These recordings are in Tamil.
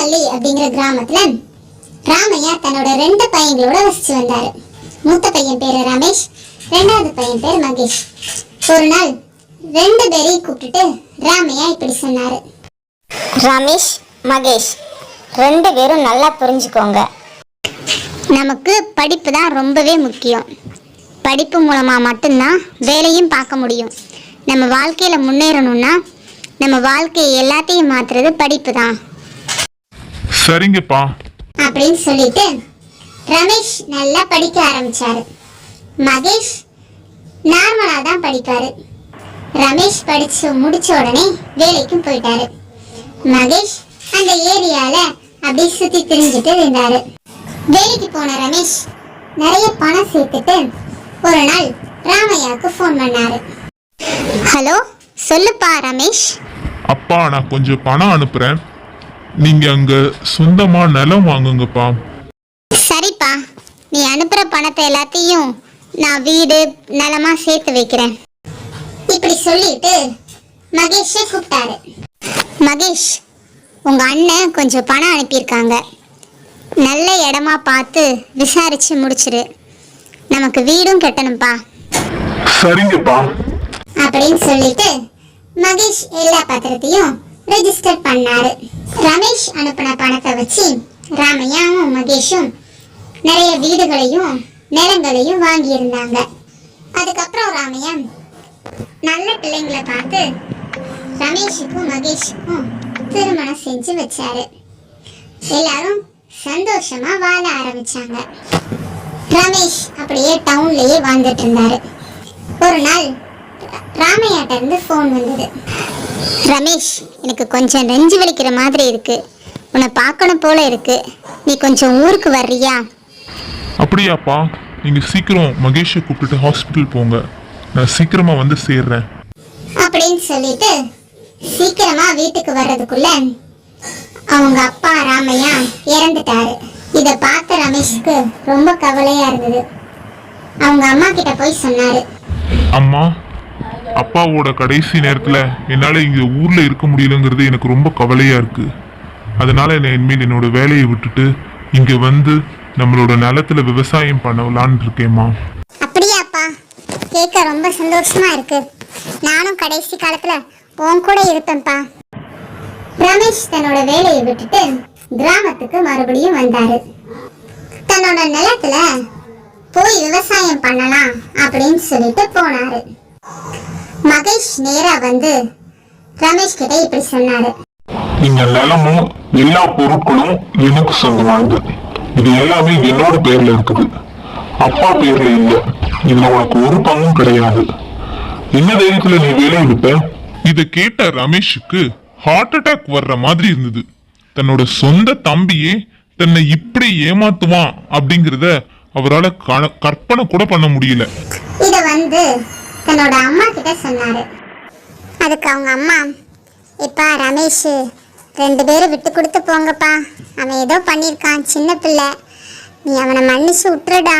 பூந்தமல்லி அப்படிங்கிற கிராமத்துல ராமையா தன்னோட ரெண்டு பையங்களோட வசிச்சு வந்தாரு. மூத்த பையன் பேரு ரமேஷ் ரெண்டாவது பையன் பேர் மகேஷ். ஒரு நாள் ரெண்டு பேரையும் கூப்பிட்டுட்டு ராமையா இப்படி சொன்னாரு. ரமேஷ் மகேஷ் ரெண்டு பேரும் நல்லா புரிஞ்சுக்கோங்க. நமக்கு படிப்பு தான் ரொம்பவே முக்கியம். படிப்பு மூலமாக மட்டும்தான் வேலையும் பார்க்க முடியும். நம்ம வாழ்க்கையில் முன்னேறணும்னா நம்ம வாழ்க்கையை எல்லாத்தையும் மாற்றுறது படிப்பு தான். சரிங்கப்பா. அப்படின்னு சொல்லிட்டு ரமேஷ் நல்லா படிக்க ஆரம்பிச்சாரு. மகேஷ் நார்மலாக தான் படிப்பாரு. ரமேஷ் படிச்சு முடிச்ச உடனே வேலைக்கும் போயிட்டாரு. மகேஷ் அந்த ஏரியால அப்படியே சுத்தி திரிஞ்சுட்டு இருந்தாரு. வேலைக்கு போன ரமேஷ் நிறைய பணம் சேர்த்துட்டு ஒரு நாள் ராமையாவுக்கு ஃபோன் பண்ணாரு. ஹலோ சொல்லுப்பா ரமேஷ். அப்பா நான் கொஞ்சம் பணம் அனுப்புறேன். நீங்க அங்க சொந்தமா நிலம் வாங்குங்கப்பா. சரிப்பா. நீ அனுப்புற பணத்தை எல்லாத்தையும் நான் வீடு நிலமா சேர்த்து வைக்கிறேன். இப்படி சொல்லிட்டு மகேஷை கூப்பிட்டாரு. மகேஷ் உங்க அண்ணன் கொஞ்சம் பணம் அனுப்பியிருக்காங்க. நல்ல இடமா பார்த்து விசாரிச்சு முடிச்சிரு. நமக்கு வீடும் கட்டணும்ப்பா சரிங்கப்பா. அப்படின்னு சொல்லிட்டு மகேஷ் எல்லா பத்திரத்தையும் ரெஜிஸ்டர் பண்ணாரு. ரமேஷ் அனுப்பின பணத்தை வச்சு ராமையாவும் மகேஷும் நிறைய வீடுகளையும் நிலங்களையும் வாங்கியிருந்தாங்க. அதுக்கப்புறம் ராமையா நல்ல பிள்ளைங்களை பார்த்து ரமேஷுக்கும் மகேஷுக்கும் திருமணம் செஞ்சு வச்சாரு. எல்லாரும் சந்தோஷமா வாழ ஆரம்பிச்சாங்க. ரமேஷ் அப்படியே டவுன்லயே வாழ்ந்துட்டு இருந்தாரு. ஒரு நாள் ராமையாட்ட இருந்து ஃபோன் வந்தது. ரமேஷ் எனக்கு கொஞ்சம் நெஞ்சு வலிக்கிற மாதிரி இருக்கு. உன்னை பார்க்கணும் போல இருக்கு. நீ கொஞ்சம் ஊருக்கு வர்றியா? அப்படியாப்பா. நீங்க சீக்கிரம் மகேஷை கூப்பிட்டுட்டு ஹாஸ்பிட்டல் போங்க. நான் சீக்கிரமா வந்து சேர்றேன். அப்படின்னு சொல்லிட்டு சீக்கிரமா வீட்டுக்கு வர்றதுக்குள்ள அவங்க அப்பா ராமையா இறந்துட்டாரு. இத பார்த்த ரமேஷ்க்கு ரொம்ப கவலையா இருந்தது. அவங்க அம்மா கிட்ட போய் சொன்னாரு. அம்மா அப்பாவோட கடைசி நேரத்துல என்னால இங்க ஊர்ல இருக்க முடியலங்கிறது எனக்கு ரொம்ப கவலையா இருக்கு. அதனால நான் இனிமேல் என்னோட வேலையை விட்டுட்டு இங்க வந்து நம்மளோட நிலத்துல விவசாயம் பண்ணலான்னு இருக்கேம்மா. அப்படியாப்பா கேட்க ரொம்ப சந்தோஷமா இருக்கு. நானும் கடைசி காலத்தில் உன் கூட இருப்பேன்ப்பா. ரமேஷ் தன்னோட வேலையை விட்டுட்டு கிராமத்துக்கு மறுபடியும் வந்தாரு. தன்னோட நிலத்துல போய் விவசாயம் பண்ணலாம் அப்படின்னு சொல்லிட்டு போனாரு. மகேஷ் நேரா வந்து ரமேஷ் கிட்ட இப்படி சொன்னாரு. இந்த நிலமும் எல்லா பொருட்களும் எனக்கு சொந்தமானது இது எல்லாமே என்னோட பேர்ல இருக்குது. அப்பா பேர்ல இல்ல. இதுல உனக்கு ஒரு பங்கும் கிடையாது. என்ன தைரியத்துல நீ வேலை எடுப்ப? இத கேட்ட ரமேஷுக்கு ஹார்ட் அட்டாக் வர்ற மாதிரி இருந்தது. தன்னோட சொந்த தம்பியே தன்னை இப்படி ஏமாத்துவான் அப்படிங்கறத அவரால கற்பனை கூட பண்ண முடியல. இத வந்து தன்னோட அம்மா கிட்ட சொன்னாரு. அதுக்கு அவங்க அம்மா இப்பா ரமேஷ் ரெண்டு பேரும் விட்டு கொடுத்து போங்கப்பா. அவன் ஏதோ பண்ணியிருக்கான் சின்ன பிள்ளை. நீ அவனை மன்னிச்சு விட்டுருடா.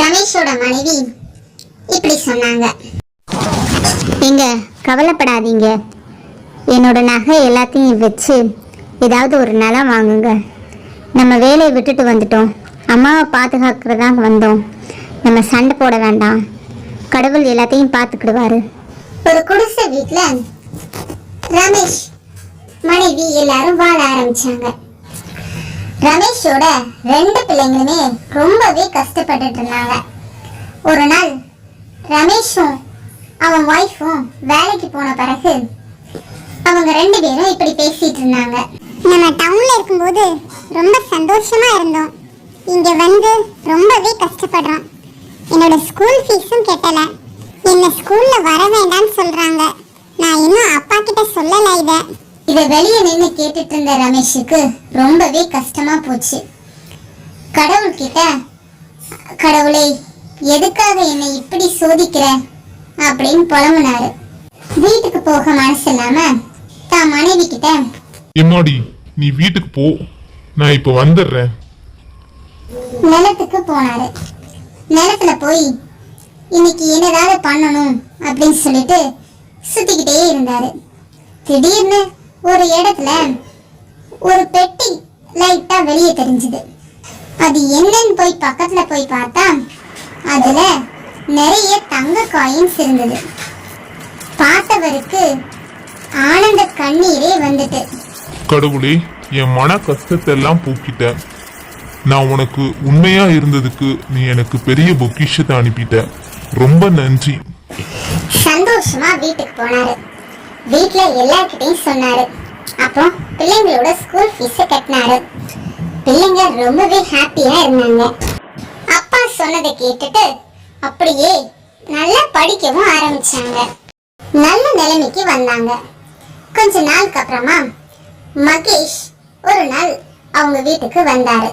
ரமேஷோட மனைவி இப்படி சொன்னாங்க. நீங்க கவலைப்படாதீங்க. என்னோட நகை எல்லாத்தையும் வச்சு ஏதாவது ஒரு நிலம் வாங்குங்க. நம்ம வேலையை விட்டுட்டு வந்துட்டோம். அம்மாவை பாதுகாக்கிறதா வந்தோம். நம்ம சண்டை போட வேண்டாம். கடவுள் எல்லாத்தையும் பார்த்துக்கிடுவாரு. ஒரு குடிசை வீட்டில் ரமேஷ் மனைவி எல்லாரும் வாழ ஆரம்பிச்சாங்க. ரமேஷோட ரெண்டு பிள்ளைங்களுமே ரொம்பவே கஷ்டப்பட்டுட்டு இருந்தாங்க. ஒரு நாள் ரமேஷும் அவன் ஒய்ஃபும் வேலைக்கு போன பிறகு அவங்க ரெண்டு பேரும் இப்படி பேசிட்டு இருந்தாங்க. நம்ம டவுன்ல இருக்கும்போது ரொம்ப சந்தோஷமா இருந்தோம். இங்க வந்து ரொம்பவே கஷ்டப்படுறோம். என்னோட ஸ்கூல் ஃபீஸும் கெட்டல. என்ன ஸ்கூல்ல வர வேண்டாம்னு சொல்றாங்க. நான் இன்னும் அப்பா கிட்ட சொல்லல இத. இதை வெளியே நின்று கேட்டுட்டு இருந்த ரமேஷுக்கு ரொம்பவே கஷ்டமா போச்சு. கடவுள்கிட்ட கடவுளே எதுக்காக என்னை இப்படி சோதிக்கிற? அப்படின்னு புலம்புனாரு. வீட்டுக்கு போக மனசு இல்லாம தான் மனைவி கிட்ட எம்மாடி நீ வீட்டுக்கு போ. நான் இப்ப வந்துடுறேன். நிலத்துக்கு போனாரு. நிலத்துல போய் இன்னைக்கு என்னதாவது பண்ணணும் அப்படின்னு சொல்லிட்டு சுத்திக்கிட்டே இருந்தாரு. திடீர்னு ஒரு இடத்துல ஒரு பெட்டி லைட்டா வெளியே தெரிஞ்சுது. அது என்னன்னு போய் பக்கத்துல போய் பார்த்தா அதுல நிறைய தங்க காயின்ஸ் இருந்தது. பார்த்தவருக்கு ஆனந்த கண்ணீரே வந்துட்டு. கடவுளே என் மன கஷ்டத்தை எல்லாம் போக்கிட்ட. நான் உனக்கு உண்மையா இருந்ததுக்கு நீ எனக்கு பெரிய பொக்கிஷத்தை அனுப்பிட்ட. ரொம்ப நன்றி. சந்தோஷமா வீட்டுக்கு போனாரு. வீட்ல எல்லார்கிட்டயும் சொன்னாரு. அப்புறம் பிள்ளைங்களோட ஸ்கூல் ஃபீஸை கட்டினாரு. பிள்ளைங்க ரொம்பவே ஹாப்பியா இருந்தாங்க. அப்பா சொன்னதை கேட்டுட்டு அப்படியே நல்லா படிக்கவும் ஆரம்பிச்சாங்க. நல்ல நிலைமைக்கு வந்தாங்க. கொஞ்ச நாளுக்கு அப்புறமா மகேஷ் ஒரு நாள் அவங்க வீட்டுக்கு வந்தாரு.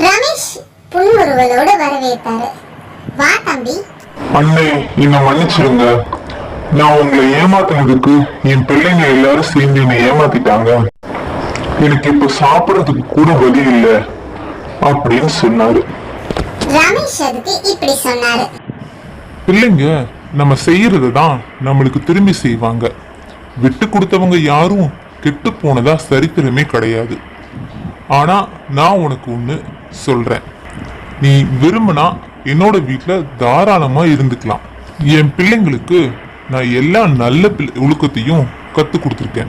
ரமேஷ் புன்முறுவலோட வரவேற்பாரு. வா தம்பி. அண்ணே என்னை மன்னிச்சிருங்க. நான் உங்களை ஏமாத்தினதுக்கு என் பிள்ளைங்க எல்லாரும் சேர்ந்து என்னை ஏமாத்திட்டாங்க. எனக்கு இப்ப சாப்பிடறதுக்கு கூட வழி இல்ல அப்படின்னு சொன்னாரு. ரமேஷ் அதுக்கு இப்படி சொன்னாரு. பிள்ளைங்க நம்ம செய்யறது தான் நம்மளுக்கு திரும்பி செய்வாங்க. விட்டு கொடுத்தவங்க யாரும் கெட்டு போனதா சரித்திரமே கிடையாது. ஆனா நான் உனக்கு ஒண்ணு சொல்றேன். நீ விரும்பினா என்னோட வீட்டுல தாராளமா இருந்துக்கலாம். என் பிள்ளைங்களுக்கு நான் எல்லா நல்ல பிள்ளை ஒழுக்கத்தையும் கத்து கொடுத்துருக்கேன்.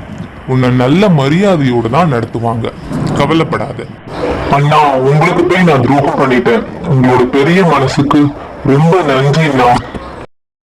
உன்னை நல்ல மரியாதையோட தான் நடத்துவாங்க. கவலைப்படாத. அண்ணா உங்களுக்கு போய் நான் துரோகம் பண்ணிட்டேன். உங்களோட பெரிய மனசுக்கு ரொம்ப நன்றி